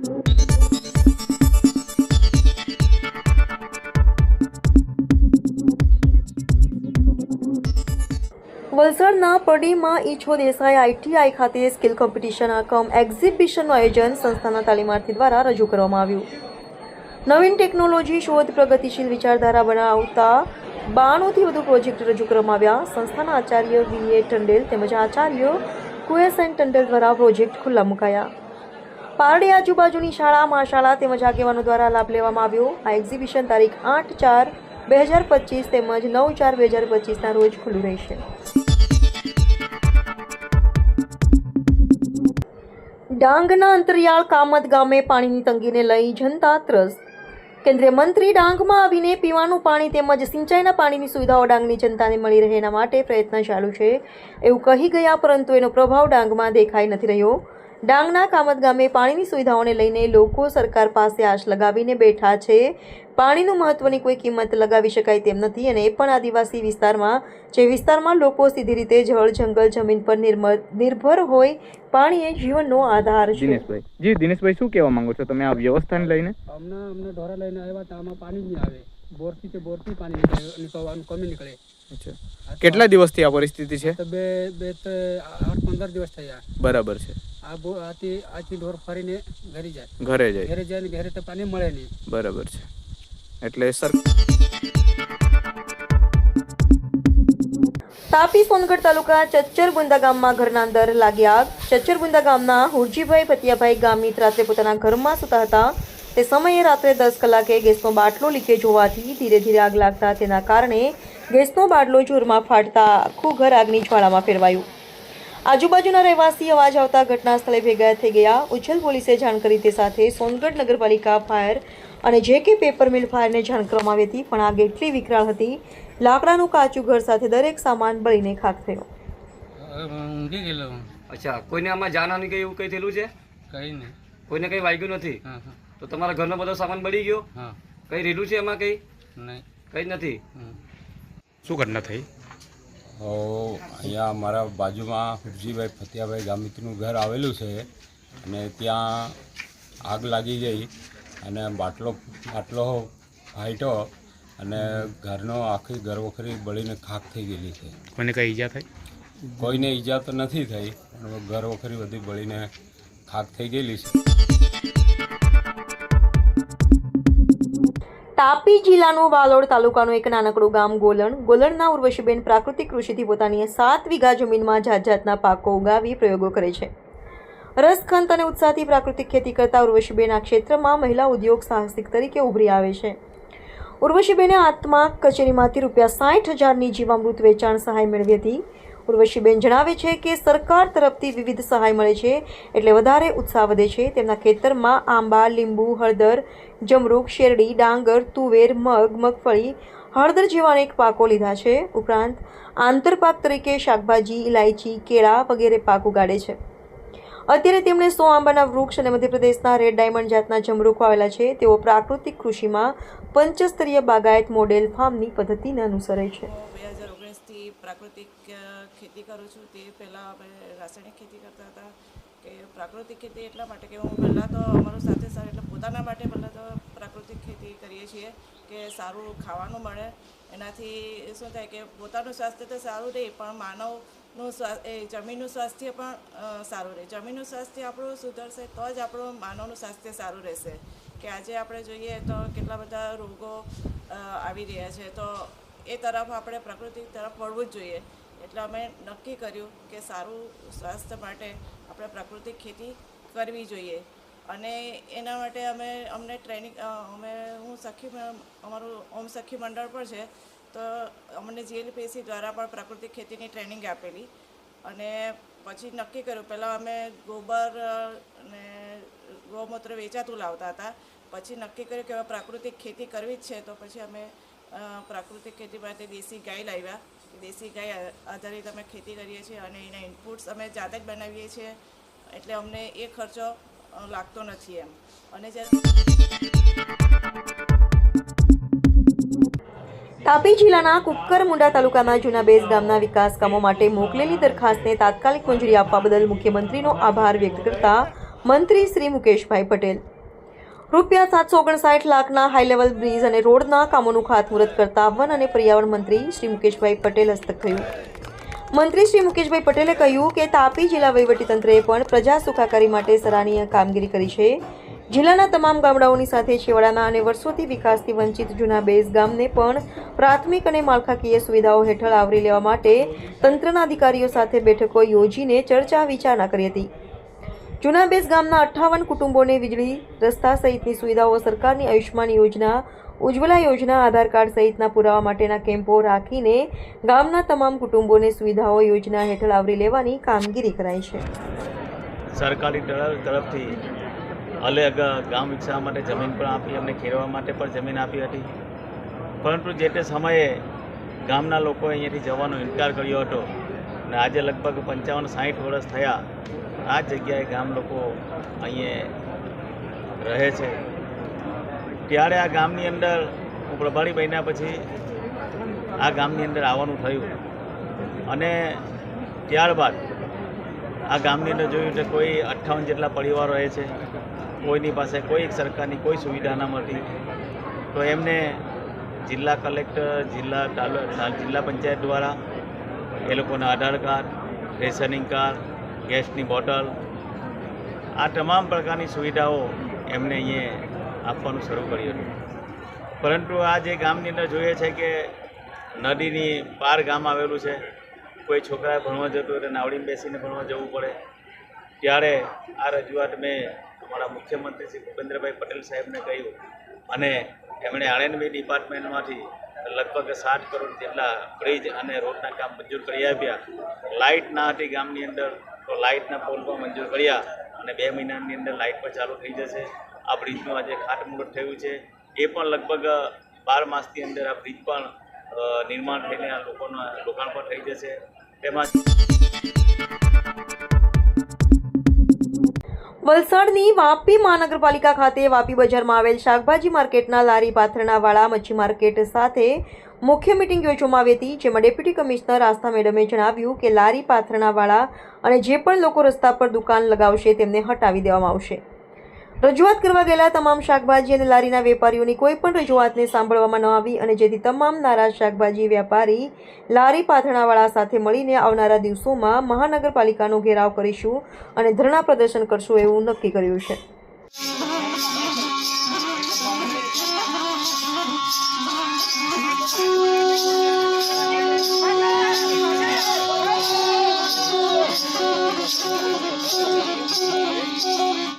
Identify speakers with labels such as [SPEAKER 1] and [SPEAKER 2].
[SPEAKER 1] વલસાડના પડીમાં ઈછો દેસાઈ આઈટીઆઈ ખાતે સ્કિલ કોમ્પિટિશન કમ એક્ઝિબિશનનું આયોજન સંસ્થાના તાલીમાર્થી દ્વારા રજૂ કરવામાં આવ્યું. નવીન ટેકનોલોજી શોધ પ્રગતિશીલ વિચારધારા બનાવતા બાણુંથી વધુ પ્રોજેક્ટ રજૂ કરવામાં આવ્યા. સંસ્થાના આચાર્ય વી એ ટંડેલ તેમજ આચાર્ય કુએસ એન ટંડેલ દ્વારા પ્રોજેક્ટ ખુલ્લા મુકાયા. પારડી આજુબાજુની શાળા માશાળા તેમજ આગેવાનો દ્વારા લાભ લેવામાં આવ્યો. આ એક્ઝિબિશન તારીખ આઠ ચાર બે હજાર પચીસ તેમજ નવ ચાર બે હજાર પચીસના રોજ ખુલ્લું રહેશે. ડાંગના અંતરિયાળ કામત ગામે પાણીની તંગીને લઈ જનતા ત્રસ્ત. કેન્દ્રીય મંત્રી ડાંગમાં આવીને પીવાનું પાણી તેમજ સિંચાઈના પાણીની સુવિધાઓ ડાંગની જનતાને મળી રહે એના માટે પ્રયત્ન ચાલુ છે. એવું કહી ગયા પરંતુ એનો પ્રભાવ ડાંગમાં દેખાઈ નથી રહ્યો. ડાંગના કામત ગામે પાણીની સુવિધાઓને લઈને લોકો સરકાર પાસે આશ લગાવીને બેઠા છે. પાણીનું મહત્વની કોઈ કિંમત લગાવી શકાય તેમ નથી અને એ પણ આદિવાસી વિસ્તારમાં જે વિસ્તારમાં લોકો સીધી રીતે જળ જંગલ જમીન પર નિર્ભર હોય પાણી એ જીવનનો આધાર છે.
[SPEAKER 2] દિનેશભાઈ. જી દિનેશભાઈ શું કહેવા માંગો છો તમે આ વ્યવસ્થાને લઈને?
[SPEAKER 3] અમને અમને ઢોરા લઈને આવ્યા તો આમાં પાણી જ નહીં આવે. બોરથી તે બોરથી પાણી નીકળે નીકળવાનું કમી નીકળે.
[SPEAKER 2] અચ્છા. કેટલા દિવસથી આ પરિસ્થિતિ છે?
[SPEAKER 3] તો બે બે આઠ પંદર દિવસ થયા.
[SPEAKER 2] બરાબર છે.
[SPEAKER 3] આ બો આથી આથી ઢોર ફરીને ઘરે જાય.
[SPEAKER 2] ઘરે જાય.
[SPEAKER 3] ઘરે જાય ને ઘરે તો પાણી મળે નહીં.
[SPEAKER 2] બરાબર છે. એટલે સર
[SPEAKER 1] તાપી સોનગઢ તાલુકા ચચ્ચર બુંદા ગામમાં ઘરના અંદર લાગી આગ. ચચ્ચર બુંદા ગામના હુરજીભાઈ પતિયાભાઈ ગામની રાત્રે પોતાના ઘરમાં સૂતા હતા. તે સમયે રાત્રે દસ કલાકે ગેસનો બાટલો લીકેજ હોવાથી ધીરે ધીરે આગ લાગતા તેના કારણે ગેસનો બાટલો જોરમાં ફાટતા આખું ઘર આગની જ્વાળામાં ફેરવાયું. આજુબાજુના રહેવાસી અવાજ આવતા ઘટના સ્થળે ભેગા થઈ ગયા. ઉછલ પોલીસે જાણ કરી તે સાથે સોનગઢ નગરપાલિકા ફાયર અને જે કે પેપર મિલ ફાયરને જાણ કરવામાં આવી હતી પણ આગ એટલી વિકરાળ હતી લાકડાનું કાચું ઘર સાથે દરેક સામાન બળીને ખાક થયો.
[SPEAKER 3] ઊંઘી ગયેલો
[SPEAKER 4] અચ્છા કોઈને આમાં જાનહાની કઈ એવું કઈ થયેલું છે?
[SPEAKER 3] કઈ નહીં.
[SPEAKER 4] કોઈને કઈ વાગ્યું નથી? તો તમારા ઘરનો બધો સામાન બળી ગયો?
[SPEAKER 3] હા.
[SPEAKER 4] કઈ રેલું છે એમાં કઈ?
[SPEAKER 3] નહીં.
[SPEAKER 4] કઈ નથી?
[SPEAKER 2] શું ઘટના થઈ?
[SPEAKER 5] અહીંયા અમારા બાજુમાં હુરજીભાઈ ફતિયાભાઈ ગામિતનું ઘર આવેલું છે અને ત્યાં આગ લાગી ગઈ અને બાટલો બાટલો ફાટ્યો અને ઘરનો આખી ઘરવખરી બળીને ખાખ થઈ ગયેલી છે.
[SPEAKER 2] કોઈને કઈ ઈજા થઈ?
[SPEAKER 5] કોઈને ઈજા તો નથી થઈ પણ ઘરવખરી બધી બળીને ખાખ થઈ ગયેલી છે.
[SPEAKER 1] તાપી જિલ્લાનું વાલોડ તાલુકાનું એક નાનકડું ગામ ગોલણ. ગોલણના ઉર્વશીબેન પ્રાકૃતિક કૃષિથી પોતાની સાત વીઘા જમીનમાં જાત જાતના પાકો ઉગાવી પ્રયોગો કરે છે. રસખંત અને ઉત્સાહથી પ્રાકૃતિક ખેતી કરતા ઉર્વશીબેન આ ક્ષેત્રમાં મહિલા ઉદ્યોગ સાહસિક તરીકે ઉભરી આવે છે. ઉર્વશીબેને આત્મા કચેરીમાંથી રૂપિયા સાઠ હજારની જીવામૃત વેચાણ સહાય મેળવી હતી. ઉર્વશીબેન જણાવે છે કે સરકાર તરફથી વિવિધ સહાય મળે છે, એટલે વધારે ઉત્સાહ વધે છે. તેમના ખેતરમાં આંબા, લીંબુ, હળદર, જમરૂક, શેરડી, ડાંગર, તુવેર, મગ, મગફળી, હળદર જેવા અનેક પાકો લીધા છે. ઉપરાંત આંતરપાક તરીકે શાકભાજી ઇલાયચી કેળા વગેરે પાક ઉગાડે છે. અત્યારે તેમણે સો આંબાના વૃક્ષ અને મધ્યપ્રદેશના રેડ ડાયમંડ જાતના જમરૂખો આવેલા છે. તેઓ પ્રાકૃતિક કૃષિમાં પંચસ્તરીય બાગાયત મોડેલ ફાર્મની પદ્ધતિને અનુસરે છે.
[SPEAKER 6] પ્રાકૃતિક ખેતી કરું છું તે પહેલાં અમે રાસાયણિક ખેતી કરતા હતા કે પ્રાકૃતિક ખેતી એટલા માટે કે હું પહેલાં તો અમારું સાથે સાથે એટલે પોતાના માટે પહેલાં તો પ્રાકૃતિક ખેતી કરીએ છીએ કે સારું ખાવાનું મળે. એનાથી શું થાય કે પોતાનું સ્વાસ્થ્ય તો સારું રહે, પણ માનવનું સ્વા, એ જમીનનું સ્વાસ્થ્ય પણ સારું રહે. જમીનનું સ્વાસ્થ્ય આપણું સુધરશે તો જ આપણું માનવનું સ્વાસ્થ્ય સારું રહેશે. કે આજે આપણે જોઈએ તો કેટલા બધા રોગો આવી રહ્યા છે. તો એ તરફ આપણે પ્રકૃતિ તરફ વળવું જ જોઈએ. એટલે અમે નક્કી કર્યું કે સારું સ્વાસ્થ્ય માટે આપણે પ્રાકૃતિક ખેતી કરવી જોઈએ. અને એના માટે અમે, અમને ટ્રેનિંગ અમે, હું સખી અમારું ઓમ સખી મંડળ પણ છે, તો અમને જીએલપીસી દ્વારા પણ પ્રાકૃતિક ખેતીની ટ્રેનિંગ આપેલી. અને પછી નક્કી કર્યું, પહેલાં અમે ગોબર અને ગૌમૂત્ર વેચાતું લાવતા હતા. પછી નક્કી કર્યું કે હવે પ્રાકૃતિક ખેતી કરવી જ છે, તો પછી અમે પ્રાકૃતિક ખેતી માટે દેશી ગાય લાવ્યા. દેશી ગાય આધારિત અમે ખેતી કરીએ છીએ અને એના ઇનપુટ્સ અમે જાતે જ બનાવીએ છીએ. એટલે અમને એ ખર્ચો લાગતો નથી એમ. અને
[SPEAKER 1] તાપી જિલ્લાના કુકરમુંડા તાલુકાના જૂના બેઝ ગામના વિકાસ કામો માટે મોકલેલી દરખાસ્તને તાત્કાલિક મંજૂરી આપવા બદલ મુખ્યમંત્રીનો આભાર વ્યક્ત કરતા મંત્રી શ્રી મુકેશભાઈ પટેલ રૂપિયા સાતસો ઓગણસાઠ લાખના હાઈ લેવલ બ્રિજ અને રોડના કામોનું ખાતમુહૂર્ત કરતા વન અને પર્યાવરણ મંત્રી શ્રી મુકેશભાઈ પટેલ હસ્તક થયું. મંત્રી શ્રી મુકેશભાઈ પટેલે કહ્યું કે તાપી જિલ્લા વહીવટીતંત્રએ પણ પ્રજા સુખાકારી માટે સરાહનીય કામગીરી કરી છે. જિલ્લાના તમામ ગામડાઓની સાથે છેવાડાના અને વર્ષોથી વિકાસથી વંચિત જૂના બેઝ ગામને પણ પ્રાથમિક અને માળખાકીય સુવિધાઓ હેઠળ આવરી લેવા માટે તંત્રના અધિકારીઓ સાથે બેઠકો યોજીને ચર્ચા વિચારણા કરી હતી. જૂના બેઝ ગામના અઠ્ઠાવન કુટુંબોને વીજળી, રસ્તા સહિતની સુવિધાઓ સરકારની આયુષ્માન યોજના, ઉજ્જવલા યોજના, આધાર કાર્ડ સહિતના પુરાવા માટેના કેમ્પો રાખીને ગામના તમામ કુટુંબોને સુવિધાઓ યોજના હેઠળ આવરી લેવાની કામગીરી કરાઈ છે.
[SPEAKER 7] સરકારી તરફથી અલગ ગામ વિકસાવવા માટે જમીન પણ આપી અમને ખેડવા માટે પણ જમીન આપી હતી. પરંતુ જે તે સમયે ગામના લોકોએ અહીંયાથી જવાનો ઇનકાર કર્યો હતો અને આજે લગભગ પંચાવન સાઠ વર્ષ થયા આ જગ્યાએ ગામ લોકો અહીંયા રહે છે. ત્યારે આ ગામની અંદર હું પ્રભારી બન્યા પછી આ ગામની અંદર આવવાનું થયું. અને ત્યારબાદ આ ગામની અંદર જોયું કે કોઈ અઠ્ઠાવન જેટલા પરિવારો રહે છે, કોઈની પાસે કોઈ સરકારની કોઈ સુવિધા ન મળતી. તો એમને જિલ્લા કલેક્ટર, જિલ્લા જિલ્લા પંચાયત દ્વારા એ લોકોના આધાર કાર્ડ, રેશનિંગ કાર્ડ ગેસની બોટલ, આ તમામ પ્રકારની સુવિધાઓ એમને અહીંયા આપવાનું શરૂ કર્યું હતું. પરંતુ આ જે ગામની અંદર જોઈએ છે કે નદીની પાર ગામ આવેલું છે, કોઈ છોકરાએ ભણવા જતું હોય તો નાવડીમાં બેસીને ભણવા જવું પડે. ત્યારે આ રજૂઆત મેં અમારા મુખ્યમંત્રી શ્રી ભૂપેન્દ્રભાઈ પટેલ સાહેબને કહ્યું અને એમણે આણંદભાઈ ડિપાર્ટમેન્ટમાંથી લગભગ સાત કરોડ જેટલા બ્રિજ અને રોડના કામ મંજૂર કરી આપ્યા. લાઇટ ના હતી ગામની અંદર તો લાઇટના પોલ પણ મંજૂર કર્યા અને બે મહિનાની અંદર લાઇટ પણ ચાલુ થઈ જશે. આ બ્રિજનું આજે ખાતમુહૂર્ત થયું છે. એ પણ લગભગ બાર માસની અંદર આ બ્રિજ પણ નિર્માણ થઈને આ લોકોના રોકાણ પણ થઈ જશે. તેમાં
[SPEAKER 1] વલસાડની વાપી મહાનગરપાલિકા ખાતે વાપી બજારમાં આવેલ શાકભાજી માર્કેટના લારી પાથરણાવાળા મચ્છી માર્કેટ સાથે મુખ્ય મિટિંગ યોજવામાં આવી હતી, જેમાં ડેપ્યુટી કમિશનર આસ્થા મેડમે જણાવ્યું કે લારી પાથરણાવાળા અને જે પણ લોકો રસ્તા પર દુકાન લગાવશે તેમને હટાવી દેવામાં આવશે. રજૂઆત કરવા ગયેલા તમામ શાકભાજી અને લારીના વેપારીઓની કોઈ પણ રજૂઆતને સાંભળવામાં ન આવી અને જેથી તમામ નારાજ શાકભાજી વેપારી લારી પાથરણાવાળા સાથે મળીને આવનારા દિવસોમાં મહાનગરપાલિકાનો ઘેરાવ કરીશું અને ધરણા પ્રદર્શન કરશું એવું નક્કી કર્યું છે.